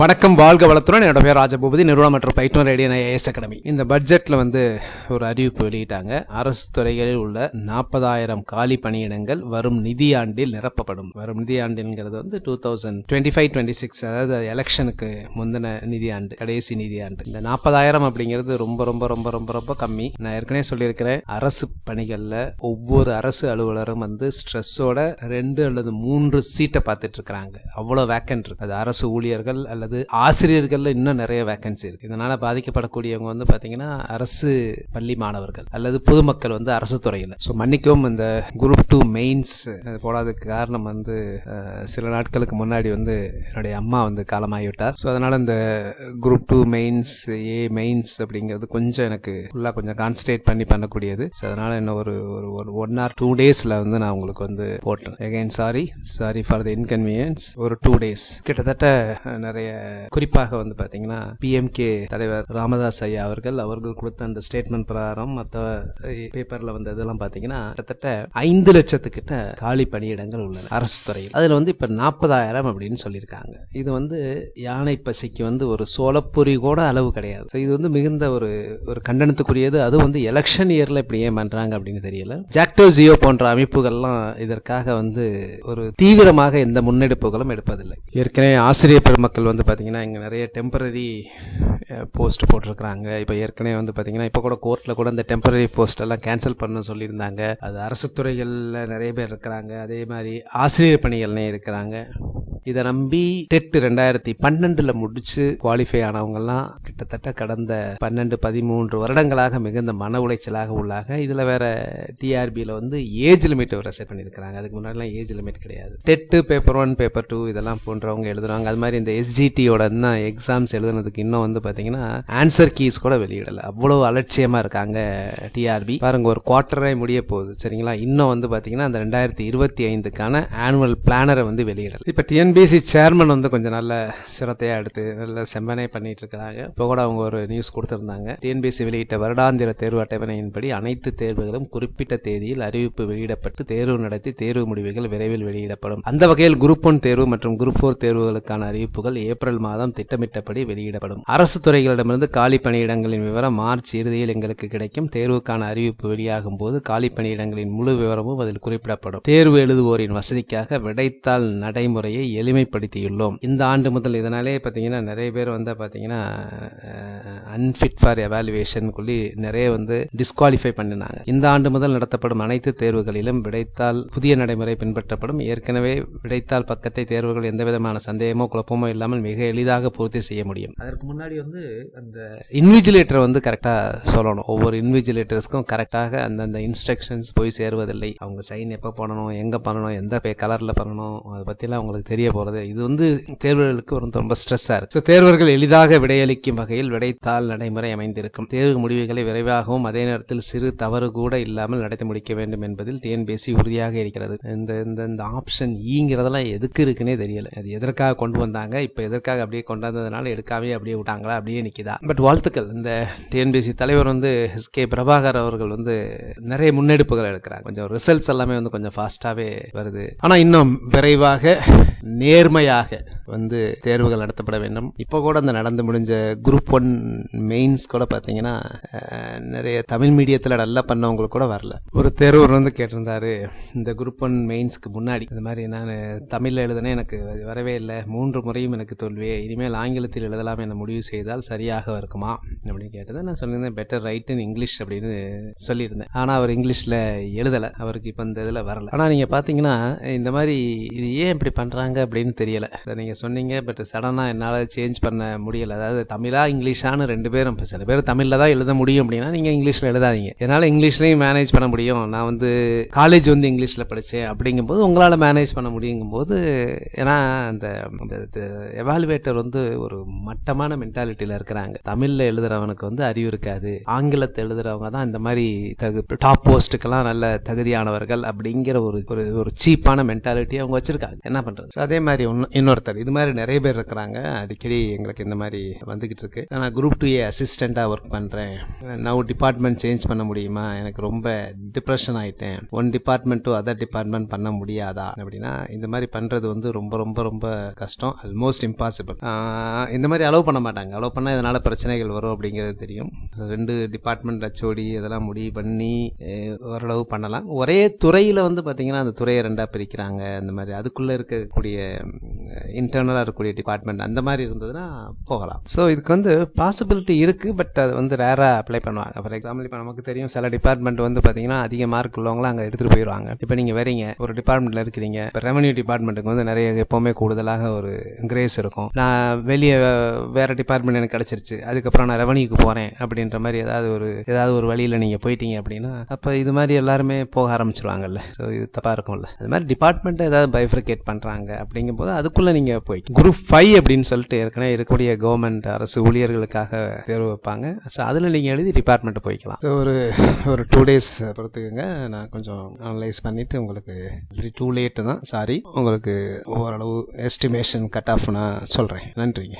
வணக்கம் வாழ்க வளத்துடன். என்னோட பேர் ராஜபூபதி. நிறுவனம் மற்றும் பயிற்று ரேடியன் ஐஏஎஸ் அகாடமி இந்த பட்ஜெட்டில் வந்து ஒரு அறிவிப்பு வெளியிட்டாங்க. அரசு துறைகளில் உள்ள நாற்பதாயிரம் காலி பணியிடங்கள் வரும் நிதியாண்டில் நிரப்பப்படும். வரும் நிதியாண்டுங்கிறது வந்து two thousand twenty five twenty six அதாவது எலெக்ஷனுக்கு முந்தின நிதியாண்டு கடைசி நிதியாண்டு. இந்த நாற்பதாயிரம் அப்படிங்கிறது ரொம்ப ரொம்ப ரொம்ப ரொம்ப ரொம்ப கம்மி. நான் ஏற்கனவே சொல்லியிருக்கிறேன். அரசு பணிகளில் ஒவ்வொரு அரசு அலுவலரும் வந்து ஸ்ட்ரெஸ்ஸோட ரெண்டு அல்லது மூன்று சீட்டை பார்த்துட்டு இருக்கிறாங்க. அவ்வளோ வேக்கன்ட் இருக்கு. அது அரசு ஊழியர்கள் அல்லது ஆசிரியர்கள்ல இன்னும் நிறைய வேக்கன்சி இருக்கு. இதனால பாதிக்கப்படக்கூடியவங்க வந்து பாத்தீங்கன்னா அரசு பள்ளி மாணவர்கள் அல்லது பொதுமக்கள் வந்து அரசு துறையில். ஸோ மன்னிக்கவும் இந்த குரூப் டூ மெயின்ஸ் போடாததுக்கு காரணம் வந்து சில நாட்களுக்கு முன்னாடி வந்து என்னுடைய அம்மா வந்து காலமாகிவிட்டார். ஸோ அதனால இந்த group two mains A mains அப்படிங்கிறது கொஞ்சம் எனக்கு ஃபுல்லாக கொஞ்சம் கான்சன்ட்ரேட் பண்ணி பண்ணக்கூடியது. ஸோ அதனால இன்னும் ஒரு ஒரு ஒரு ஒன் ஆர் டூ டேஸில் வந்து நான் உங்களுக்கு வந்து போட்டேன். Again sorry sorry for the inconvenience ஒரு டூ டேஸ் கிட்டத்தட்ட நிறைய குறிப்பாக வந்து பார்த்தீங்கன்னா பிஎம்கே தலைவர் ராமதாஸ் ஐயா அவர்கள் அவர்கள் கொடுத்த அந்த ஸ்டேட்மெண்ட் பிரகாரம் மற்ற பேப்பர்ல வந்த இதெல்லாம் பார்த்தீங்கன்னா கிட்டத்தட்ட ஐந்து லட்சத்துக்கிட்ட காலி பணியிடங்கள் உள்ளன அரசு துறையில். அதில் வந்து இப்போ நாற்பதாயிரம் அப்படின்னு சொல்லியிருக்காங்க. இது வந்து யானை பசிக்கு வந்து ஒரு சோளப்பொறி கூட அளவு கிடையாது. ஸோ இது வந்து மிகுந்த ஒரு ஒரு கண்டனத்துக்குரியது. அது வந்து எலெக்ஷன் இயர்ல இப்படி ஏன் பண்றாங்க அப்படின்னு தெரியல. ஜாக்டோ ஜியோ போன்ற அமைப்புகள்லாம் இதற்காக வந்து ஒரு தீவிரமாக எந்த முன்னெடுப்புகளும் எடுப்பதில்லை. ஏற்கனவே ஆசிரியர் பெருமக்கள் வந்து பார்த்தீங்கன்னா இங்கே நிறைய டெம்பரரி போஸ்ட் போட்டிருக்கிறாங்க. இப்போ ஏற்கனவே வந்து பார்த்தீங்கன்னா இப்போ கூட கோர்ட்டில் கூட இந்த டெம்பரரி போஸ்ட் எல்லாம் கேன்சல் பண்ண சொல்லியிருந்தாங்க. அது அரசு துறைகளில் நிறைய பேர் இருக்கிறாங்க. அதே மாதிரி ஆசிரியர் பணிகள்லையும் இருக்கிறாங்க. இதை நம்பி டெட் ரெண்டாயிரத்தி பன்னெண்டுல முடிச்சு குவாலிஃபை ஆனவங்கெல்லாம் கிட்டத்தட்ட கடந்த பன்னெண்டு பதிமூன்று வருடங்களாக மிகுந்த மன உளைச்சலாக உள்ளாக இதுல வேற டிஆர்பியில் வந்து ஏஜ் லிமிட் வர செட் பண்ணியிருக்கிறாங்க. அதுக்கு முன்னாடிலாம் ஏஜ் லிமிட் கிடையாது. TET paper one paper two இதெல்லாம் போன்றவங்க எழுதுறாங்க. அது மாதிரி இந்த எஸ்ஜிடியோட தான் எக்ஸாம்ஸ் எழுதுனதுக்கு இன்னும் வந்து பார்த்தீங்கன்னா ஆன்சர் கீஸ் கூட வெளியிடல. அவ்வளவு அலட்சியமா இருக்காங்க டிஆர்பி பாருங்க ஒரு குவார்டரே முடிய போகுது. சரிங்களா? இன்னும் வந்து பார்த்தீங்கன்னா அந்த ரெண்டாயிரத்தி இருபத்தி ஐந்துக்கான ஆனுவல் பிளானரை வந்து வெளியிடல. இப்போ டிஎன்பிஎஸ்சி சேர்மன் வந்து கொஞ்சம் நல்ல சிரத்தையாக எடுத்து நல்ல செம்மனே பண்ணிட்டு இருக்கிறாங்க. இப்போ கூட அவங்க ஒரு நியூஸ் கொடுத்துருந்தாங்க. டிஎன்பிஎஸ்சி வெளியிட்ட வருடாந்திர தேர்வு அட்டவணையின்படி அனைத்து தேர்வுகளும் குறிப்பிட்ட தேதியில் அறிவிப்பு வெளியிடப்பட்டு தேர்வு நடத்தி தேர்வு முடிவுகள் விரைவில் வெளியிடப்படும். அந்த வகையில் குரூப் ஒன் தேர்வு மற்றும் குரூப் ஃபோர் தேர்வுகளுக்கான அறிவிப்புகள் ஏப்ரல் மாதம் திட்டமிட்டபடி வெளியிடப்படும். அரசு துறைகளிடமிருந்து காலி பணியிடங்களின் விவரம் மார்ச் இறுதியில் எங்களுக்கு கிடைக்கும். தேர்வுக்கான அறிவிப்பு வெளியாகும் போது காலி பணியிடங்களின் முழு விவரமும் அதில் குறிப்பிடப்படும். தேர்வு எழுதுவோரின் வசதிக்காக விடைத்தாள் நடைமுறையை எளிமைப்படுத்தியுள்ளோம். இந்த ஆண்டு முதல் இதனாலே பார்த்தீங்கன்னா நிறைய பேர் வந்து பார்த்தீங்கன்னா அன்ஃபிட் ஃபார் எவாலுவேஷன் சொல்லி நிறைய வந்து டிஸ்குவாலிஃபை பண்ணினாங்க. இந்த ஆண்டு முதல் நடத்தப்படும் அனைத்து தேர்வுகளிலும் விடைத்தாள் புதிய நடைமுறை பின்பற்றப்படும். ஏற்கனவே விடைத்தாள் பக்கத்தை தேர்வுகள் எந்த விதமான சந்தேகமோ குழப்பமோ இல்லாமல் மிக எளிதாக பூர்த்தி செய்ய முடியும். அதற்கு முன்னாடி வந்து அந்த இன்விஜிலேட்டரை வந்து கரெக்டாக சொல்லணும். ஒவ்வொரு இன்விஜிலேட்டர்ஸ்க்கும் கரெக்டாக அந்தந்த இன்ஸ்ட்ரக்ஷன்ஸ் போய் சேருவதில்லை. அவங்க சைன் எப்போ பண்ணணும் எங்கே பண்ணணும் எந்த கலரில் பண்ணணும் அதை பற்றிலாம் அவங்களுக்கு தெரிய போகிறது இது வந்து தேர்வுகளுக்கு ஒரு ரொம்ப ஸ்ட்ரெஸ்ஸாக இருக்கு. ஸோ தேர்வர்கள் எளிதாக விடையளிக்கும் வகையில் விடைத்தாள் நடைமுறை அமைந்திருக்கும். தேர்வு முடிவுகளை விரைவாகவும் அதே நேரத்தில் சிறு தவறு கூட இல்லாமல் நடத்தி முடிக்க வேண்டும் என்பதில் டிஎன்பிஎஸ்சி உறுதியாக இருக்கிறது. இந்த இந்த இந்த ஆப்ஷன் ஈங்கிறதெல்லாம் எதுக்கு இருக்குன்னே தெரியல. அது எதற்காக கொண்டு வந்தாங்க? இப்போ எதற்காக அப்படியே கொண்டாந்ததுனால எடுக்காமே அப்படியே விட்டாங்களா? அப்படியே நிற்கிதா பட் வாழ்த்துக்கள். இந்த டிஎன்பிஎஸ்சி தலைவர் வந்து எஸ் கே பிரபாகர் அவர்கள் வந்து நிறைய முன்னெடுப்புகள் எடுக்கிறாங்க கொஞ்சம் ரிசல்ட்ஸ் எல்லாமே வந்து கொஞ்சம் ஃபாஸ்ட்டாகவே வருது. ஆனால் இன்னும் விரைவாக நேர்மையாக வந்து தேர்வுகள் நடத்தப்பட வேண்டும். இப்போ கூட அந்த நடந்து முடிஞ்ச குரூப் ஒன் மெயின்ஸ் கூட பார்த்தீங்கன்னா நிறைய தமிழ் மீடியத்தில் நல்லா பண்ணவங்களுக்கு கூட வரல. ஒரு தேர்வர் வந்து கேட்டிருந்தாரு இந்த குரூப் ஒன் மெயின்ஸ்க்கு முன்னாடி இந்த மாதிரி நான் தமிழில் எழுதுனே எனக்கு வரவே இல்லை. மூன்று முறையும் எனக்கு தோல்வியே. இனிமேல் ஆங்கிலத்தில் எழுதலாம் என முடிவு செய்தால் சரியாக இருக்குமா அப்படின்னு கேட்டது. நான் சொல்லியிருந்தேன் பெட்டர் ரைட் இன் இங்கிலீஷ் அப்படின்னு சொல்லியிருந்தேன். ஆனால் அவர் இங்கிலீஷில் எழுதலை. அவருக்கு இப்போ இந்த இதில் வரல. ஆனால் நீங்கள் பார்த்தீங்கன்னா இந்த மாதிரி இது ஏன் இப்படி பண்ணுறாங்க அப்படின்னு தெரியலை. இதை நீங்கள் சொன்னீங்க பட் சடனாக என்னால் சேஞ்ச் பண்ண முடியலை. அதாவது தமிழா இங்கிலீஷான்னு ரெண்டு பேரும் இப்போ சில பேர் தமிழில் தான் எழுத முடியும் அப்படின்னா நீங்கள் இங்கிலீஷில் எழுதாதீங்க. என்னால் இங்கிலீஷ்லையும் மேனேஜ் பண்ண முடியும். நான் வந்து காலேஜ் வந்து இங்கிலீஷில் படித்தேன் அப்படிங்கும்போது உங்களால் மேனேஜ் பண்ண முடியுங்கும்போது ஏன்னா அந்த எவாலுவேட்டர் வந்து ஒரு மட்டமான மென்டாலிட்டியில் இருக்கிறாங்க. தமிழில் எழுதுறவனுக்கு வந்து அறிவு இருக்காது. ஆங்கிலத்தை எழுதுறவங்க தான் இந்த மாதிரி தகு டாப் போஸ்ட்டுக்கெல்லாம் நல்ல தகுதியானவர்கள் அப்படிங்கிற ஒரு ஒரு ஒரு சீப்பான மென்டாலிட்டி அவங்க வச்சிருக்காங்க. என்ன பண்ணுறது அதே அதே மாதிரி ஒன்று இன்னொருத்தர். இது மாதிரி நிறைய பேர் இருக்கிறாங்க. அடிக்கடி எங்களுக்கு இந்த மாதிரி வந்துகிட்டு இருக்கு. நான் குரூப் டூ ஏ அசிஸ்டண்ட்டாக ஒர்க் பண்ணுறேன் நான் டிபார்ட்மெண்ட் சேஞ்ச் பண்ண முடியுமா? எனக்கு ரொம்ப டிப்ரெஷன் ஆயிட்டேன். One department to other department பண்ண முடியாதா? அப்படின்னா இந்த மாதிரி பண்ணுறது வந்து ரொம்ப ரொம்ப ரொம்ப கஷ்டம். ஆல்மோஸ்ட் இம்பாசிபிள் இந்த மாதிரி அலோவ் பண்ண மாட்டாங்க. அலோவ் பண்ணால் இதனால் பிரச்சனைகள் வரும் அப்படிங்கிறது தெரியும். ரெண்டு டிபார்ட்மெண்ட் ஹெச்ஓடி இதெல்லாம் முடிவு பண்ணி ஓரளவு பண்ணலாம். ஒரே துறையில் வந்து பார்த்தீங்கன்னா அந்த துறையை ரெண்டாக பிரிக்கிறாங்க. அந்த மாதிரி அதுக்குள்ளே இருக்கக்கூடிய eh, இன்டர்னலாக இருக்கக்கூடிய டிபார்ட்மெண்ட் அந்த மாதிரி இருந்ததுன்னா போகலாம். ஸோ இதுக்கு வந்து பாசிபிலிட்டி இருக்குது பட் அது வந்து ரேராக அப்ளை பண்ணுவாங்க. ஃபார் எக்ஸாம்பிள் இப்போ நமக்கு தெரியும் சில டிபார்ட்மெண்ட் வந்து பார்த்தீங்கன்னா அதிக மார்க் உள்ளவங்களாம் அங்கே எடுத்துகிட்டு போயிடுவாங்க இப்போ நீங்கள் வரீங்க ஒரு டிபார்ட்மெண்ட்டில் இருக்கிறீங்க இப்போ ரெவன்யூ டிபார்ட்மெண்ட்டுக்கு வந்து நிறைய எப்போவுமே கூடுதலாக ஒரு கிரேஸ் இருக்கும். நான் வெளியே வேறு டிபார்ட்மெண்ட் எனக்கு கிடச்சிருச்சு அதுக்கப்புறம் நான் ரெவன்யூக்கு போகிறேன் அப்படின்ற மாதிரி ஏதாவது ஒரு ஏதாவது ஒரு வழியில் நீங்கள் போயிட்டீங்க அப்படின்னா அப்போ இது மாதிரி எல்லாருமே போக ஆரம்பிச்சிருவாங்கல்ல. ஸோ இது தப்பாக இருக்கும்ல. அது மாதிரி டிபார்ட்மெண்ட்டை ஏதாவது பைஃப்ரிகேட் பண்ணுறாங்க அப்படிங்கும்போது அதுக்குள்ளே நீங்கள் போய் குரூப் ஃபைவ் அப்படின்னு சொல்லிட்டு ஏற்கனவே இருக்கக்கூடிய கவர்மெண்ட் அரசு ஊழியர்களுக்காக தேர்வு வைப்பாங்க. ஸோ அதில் நீங்கள் எழுதி டிபார்ட்மெண்ட் போய்க்கலாம். ஸோ ஒரு ஒரு டூ டேஸ் பொறுத்துக்குங்க. நான் கொஞ்சம் அனலைஸ் பண்ணிவிட்டு உங்களுக்கு டூ லேட்டு தான். சாரி உங்களுக்கு ஓரளவு எஸ்டிமேஷன் கட் ஆஃப் நான் சொல்கிறேன் நன்றிங்க.